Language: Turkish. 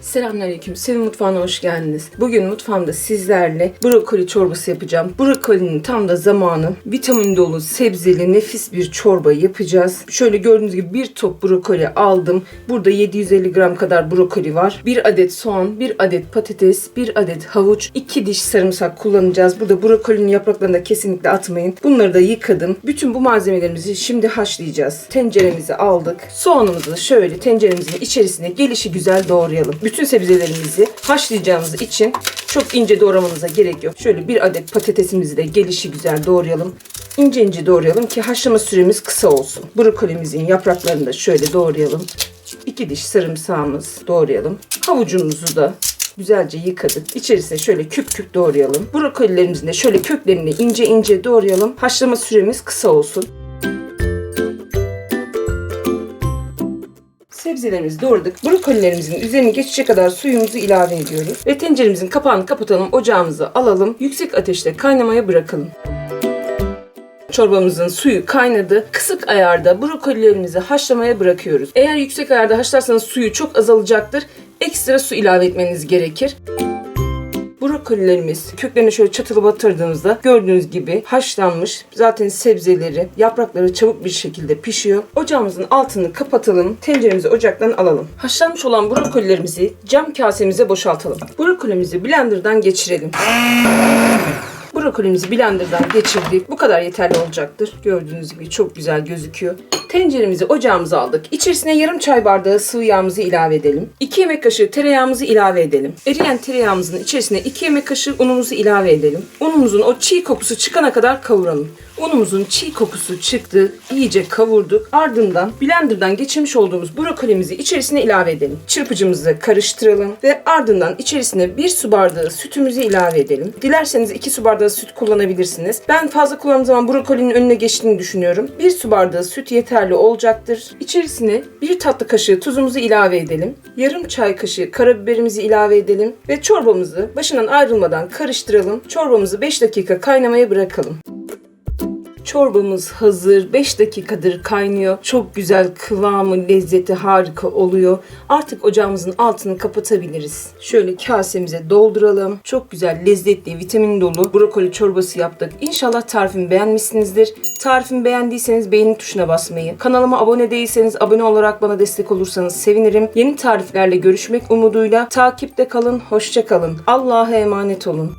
Selamünaleyküm. Sevin mutfağına hoş geldiniz. Bugün mutfağımda sizlerle brokoli çorbası yapacağım. Brokolinin tam da zamanı. Vitamin dolu, sebzeli, nefis bir çorba yapacağız. Şöyle gördüğünüz gibi bir top brokoli aldım. Burada 750 gram kadar brokoli var. Bir adet soğan, bir adet patates, bir adet havuç, iki diş sarımsak kullanacağız. Burada brokolinin yapraklarını da kesinlikle atmayın. Bunları da yıkadım. Bütün bu malzemelerimizi şimdi haşlayacağız. Tenceremizi aldık. Soğanımızı şöyle tenceremizin içerisine gelişi güzel doğrayalım. Bütün sebzelerimizi haşlayacağımız için çok ince doğramanıza gerek yok. Şöyle bir adet patatesimizi de gelişi güzel doğrayalım. İnce ince doğrayalım ki haşlama süremiz kısa olsun. Brokolimizin yapraklarını da şöyle doğrayalım. İki diş sarımsağımız doğrayalım. Havucumuzu da güzelce yıkadık. İçerisine şöyle küp küp doğrayalım. Brokolilerimizin de şöyle köklerini ince ince doğrayalım. Haşlama süremiz kısa olsun. Sebzelerimizi doğradık. Brokolilerimizin üzerine geçecek kadar suyumuzu ilave ediyoruz. Ve tenceremizin kapağını kapatalım. Ocağımızı alalım. Yüksek ateşte kaynamaya bırakalım. Çorbamızın suyu kaynadı. Kısık ayarda brokolilerimizi haşlamaya bırakıyoruz. Eğer yüksek ayarda haşlarsanız suyu çok azalacaktır. Ekstra su ilave etmeniz gerekir. Brokolilerimiz köklerini şöyle çatılı batırdığımızda gördüğünüz gibi haşlanmış. Zaten sebzeleri, yaprakları çabuk bir şekilde pişiyor. Ocağımızın altını kapatalım. Tenceremizi ocaktan alalım. Haşlanmış olan brokolilerimizi cam kasemize boşaltalım. Brokolimizi blenderdan geçirelim. Brokolimizi blenderdan geçirdik. Bu kadar yeterli olacaktır. Gördüğünüz gibi çok güzel gözüküyor. Tenceremizi ocağımıza aldık. İçerisine yarım çay bardağı sıvı yağımızı ilave edelim. 2 yemek kaşığı tereyağımızı ilave edelim. Eriyen tereyağımızın içerisine 2 yemek kaşığı unumuzu ilave edelim. Unumuzun o çiğ kokusu çıkana kadar kavuralım. Unumuzun çiğ kokusu çıktı. iyice kavurduk. Ardından blenderdan geçirmiş olduğumuz brokolimizi içerisine ilave edelim. Çırpıcımızı karıştıralım ve ardından içerisine 1 su bardağı sütümüzü ilave edelim. Dilerseniz 2 su bardağı süt kullanabilirsiniz. Ben fazla kullandığım zaman brokolinin önüne geçtiğini düşünüyorum. 1 su bardağı süt yeterli olacaktır. İçerisine 1 tatlı kaşığı tuzumuzu ilave edelim. Yarım çay kaşığı karabiberimizi ilave edelim ve çorbamızı başından ayrılmadan karıştıralım. Çorbamızı 5 dakika kaynamaya bırakalım. Çorbamız hazır. 5 dakikadır kaynıyor. Çok güzel kıvamı, lezzeti harika oluyor. Artık ocağımızın altını kapatabiliriz. Şöyle kasemize dolduralım. Çok güzel, lezzetli, vitamin dolu brokoli çorbası yaptık. İnşallah tarifimi beğenmişsinizdir. Tarifimi beğendiyseniz beğeni tuşuna basmayı, kanalıma abone değilseniz abone olarak bana destek olursanız sevinirim. Yeni tariflerle görüşmek umuduyla takipte kalın, hoşça kalın. Allah'a emanet olun.